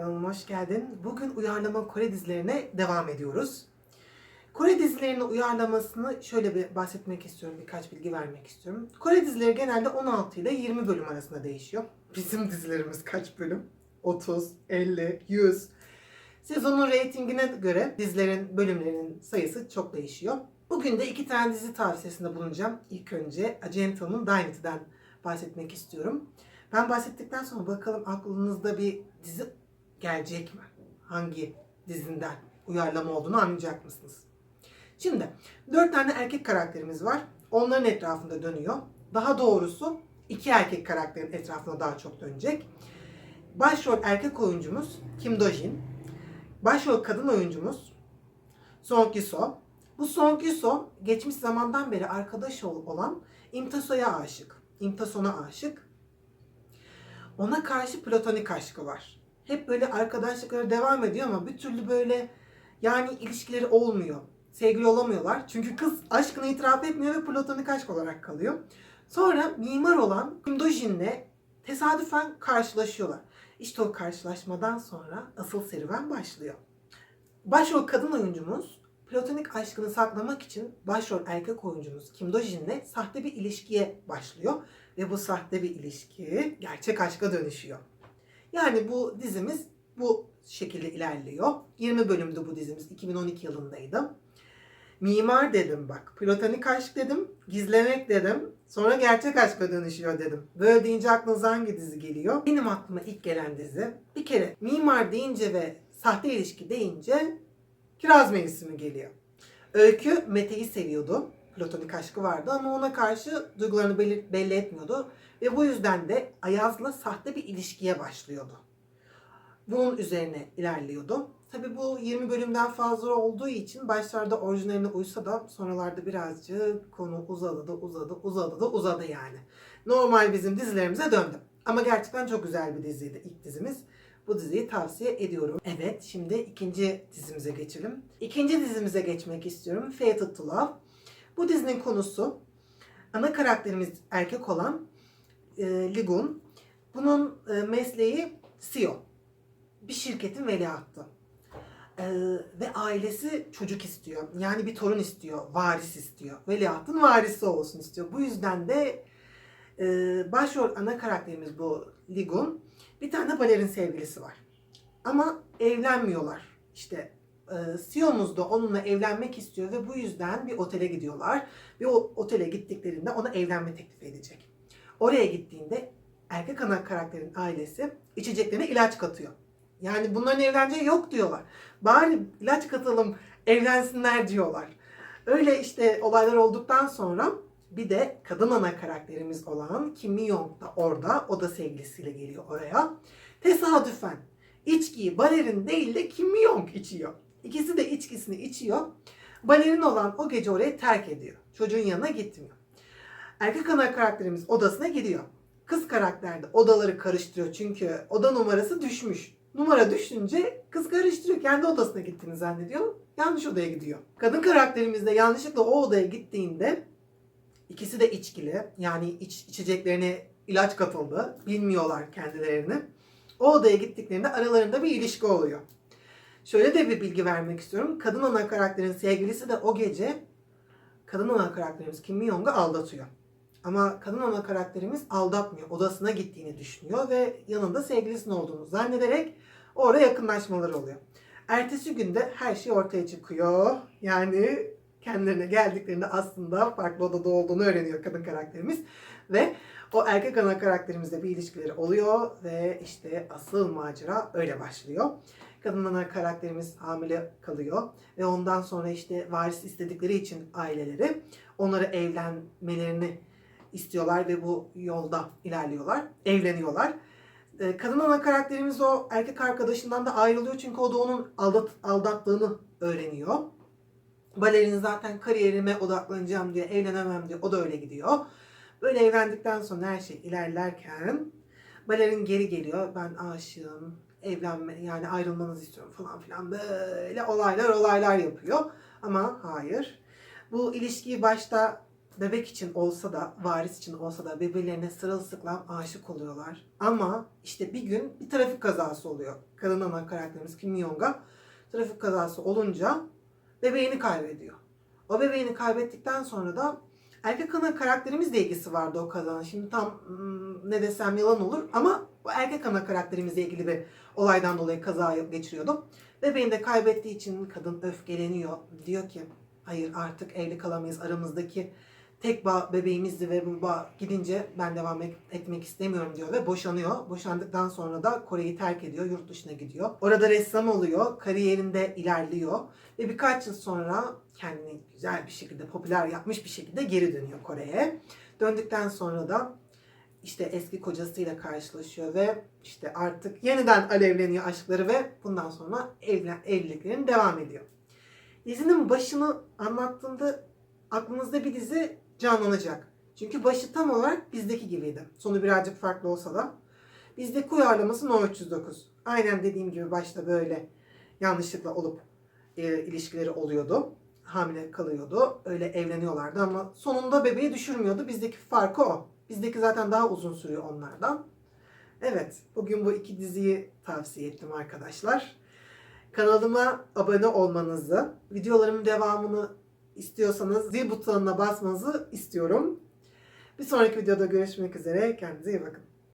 hoş geldin. Bugün uyarlama Kore dizilerine devam ediyoruz. Kore dizilerinin uyarlamasını şöyle bir bahsetmek istiyorum, birkaç bilgi vermek istiyorum. Kore dizileri genelde 16 ile 20 bölüm arasında değişiyor. Bizim dizilerimiz kaç bölüm? 30, 50, 100. Sezonun reytingine göre dizilerin bölümlerinin sayısı çok değişiyor. Bugün de iki tane dizi tavsiyesinde bulunacağım. İlk önce A Gentleman Dynasty'den bahsetmek istiyorum. Ben bahsettikten sonra bakalım aklınızda bir dizi gelecek mi? Hangi dizinden uyarlama olduğunu anlayacak mısınız? Şimdi dört tane erkek karakterimiz var. Onların etrafında dönüyor. Daha doğrusu iki erkek karakterin etrafında daha çok dönecek. Başrol erkek oyuncumuz Kim Do-jin. Başrol kadın oyuncumuz Song Ki-so. Bu Song Ki-so geçmiş zamandan beri arkadaş ol- olan İmtaso'ya aşık. İmtason'a aşık. Ona karşı platonik aşkı var. Hep böyle arkadaşlıkları devam ediyor ama bir türlü böyle yani ilişkileri olmuyor. Sevgili olamıyorlar. Çünkü kız aşkını itiraf etmiyor ve platonik aşk olarak kalıyor. Sonra mimar olan Kim Do-jin'le tesadüfen karşılaşıyorlar. İşte o karşılaşmadan sonra asıl serüven başlıyor. Başrol kadın oyuncumuz platonik aşkını saklamak için başrol erkek oyuncumuz Kim Do-jin'le sahte bir ilişkiye başlıyor. Ve bu sahte bir ilişki gerçek aşka dönüşüyor. Yani bu dizimiz bu şekilde ilerliyor. 20 bölümdü bu dizimiz. 2012 yılındaydı. Mimar dedim bak. Platonik aşk dedim. Gizlemek dedim. Sonra gerçek aşka dönüşüyor dedim. Böyle deyince aklınıza hangi dizi geliyor? Benim aklıma ilk gelen dizi. Bir kere mimar deyince ve sahte ilişki deyince Kiraz Mevsimi geliyor. Öykü Mete'yi seviyordu. Platonik aşkı vardı ama ona karşı duygularını belli, belli etmiyordu. Ve bu yüzden de Ayaz'la sahte bir ilişkiye başlıyordu. Bunun üzerine ilerliyordu. Tabi bu 20 bölümden fazla olduğu için başlarda orijinaline uysa da sonralarda birazcık konu uzadı da uzadı uzadı da uzadı yani. Normal bizim dizilerimize döndü. Ama gerçekten çok güzel bir diziydi ilk dizimiz. Bu diziyi tavsiye ediyorum. Evet şimdi ikinci dizimize geçelim. İkinci dizimize geçmek istiyorum. Fated to Love. Bu dizinin konusu ana karakterimiz erkek olan e, Ligun. Bunun e, mesleği CEO. Bir şirketin veliahtı. E, ve ailesi çocuk istiyor. Yani bir torun istiyor. Varis istiyor. Veliahtın varisi olsun istiyor. Bu yüzden de e, başrol ana karakterimiz bu Ligun. Bir tane balerin sevgilisi var. Ama evlenmiyorlar. İşte e, CEO'muz da onunla evlenmek istiyor ve bu yüzden bir otele gidiyorlar. Ve o otele gittiklerinde ona evlenme teklif edecek. Oraya gittiğinde erkek ana karakterin ailesi içeceklerine ilaç katıyor. Yani bunların evleneceği yok diyorlar. Bari ilaç katalım evlensinler diyorlar. Öyle işte olaylar olduktan sonra bir de kadın ana karakterimiz olan Kim Mi Young da orada. O da sevgilisiyle geliyor oraya. Tesadüfen içkiyi balerin değil de Kim Mi Young içiyor. İkisi de içkisini içiyor. Balerin olan o gece orayı terk ediyor. Çocuğun yanına gitmiyor. Erkek ana karakterimiz odasına gidiyor. Kız karakter de odaları karıştırıyor çünkü oda numarası düşmüş. Numara düşünce kız karıştırıyor. Kendi odasına gittiğini zannediyor. Yanlış odaya gidiyor. Kadın karakterimiz de yanlışlıkla o odaya gittiğinde ikisi de içkili. Yani iç, içeceklerine ilaç katıldı. Bilmiyorlar kendilerini. O odaya gittiklerinde aralarında bir ilişki oluyor. Şöyle de bir bilgi vermek istiyorum. Kadın ana karakterin sevgilisi de o gece kadın ana karakterimiz Kim Mi Young'u aldatıyor. Ama kadın ana karakterimiz aldatmıyor. Odasına gittiğini düşünüyor ve yanında sevgilisinin olduğunu zannederek oraya yakınlaşmaları oluyor. Ertesi günde her şey ortaya çıkıyor. Yani kendilerine geldiklerinde aslında farklı odada olduğunu öğreniyor kadın karakterimiz. Ve o erkek ana karakterimizle bir ilişkileri oluyor ve işte asıl macera öyle başlıyor. Kadın ana karakterimiz hamile kalıyor ve ondan sonra işte varis istedikleri için aileleri onları evlenmelerini istiyorlar ve bu yolda ilerliyorlar, evleniyorlar. Ee, Kadın ana karakterimiz o erkek arkadaşından da ayrılıyor çünkü o da onun aldat, aldattığını öğreniyor. Balerin zaten kariyerime odaklanacağım diye evlenemem diye o da öyle gidiyor. Böyle evlendikten sonra her şey ilerlerken balerin geri geliyor. Ben aşığım, evlenme yani ayrılmanızı istiyorum falan filan böyle olaylar olaylar yapıyor. Ama hayır. Bu ilişkiyi başta bebek için olsa da, varis için olsa da birbirlerine sırılsıklam aşık oluyorlar. Ama işte bir gün bir trafik kazası oluyor. Kadın ana karakterimiz Kim Myung'a trafik kazası olunca bebeğini kaybediyor. O bebeğini kaybettikten sonra da erkek ana karakterimizle ilgisi vardı o kazanın. Şimdi tam hmm, ne desem yalan olur ama bu erkek ana karakterimizle ilgili bir olaydan dolayı kaza geçiriyordu. Bebeğini de kaybettiği için kadın öfkeleniyor. Diyor ki hayır artık evli kalamayız aramızdaki tek bağ bebeğimizdi ve bu bağ gidince ben devam et- etmek istemiyorum diyor ve boşanıyor. Boşandıktan sonra da Kore'yi terk ediyor, yurt dışına gidiyor. Orada ressam oluyor, kariyerinde ilerliyor ve birkaç yıl sonra kendini güzel bir şekilde, popüler yapmış bir şekilde geri dönüyor Kore'ye. Döndükten sonra da işte eski kocasıyla karşılaşıyor ve işte artık yeniden alevleniyor aşkları ve bundan sonra evlen, evliliklerin devam ediyor. Dizinin başını anlattığımda aklınızda bir dizi canlanacak. Çünkü başı tam olarak bizdeki gibiydi. Sonu birazcık farklı olsa da. Bizdeki uyarlaması No 309. Aynen dediğim gibi başta böyle yanlışlıkla olup e, ilişkileri oluyordu. Hamile kalıyordu. Öyle evleniyorlardı ama sonunda bebeği düşürmüyordu. Bizdeki farkı o. Bizdeki zaten daha uzun sürüyor onlardan. Evet, bugün bu iki diziyi tavsiye ettim arkadaşlar. Kanalıma abone olmanızı, videolarımın devamını istiyorsanız zil butonuna basmanızı istiyorum. Bir sonraki videoda görüşmek üzere. Kendinize iyi bakın.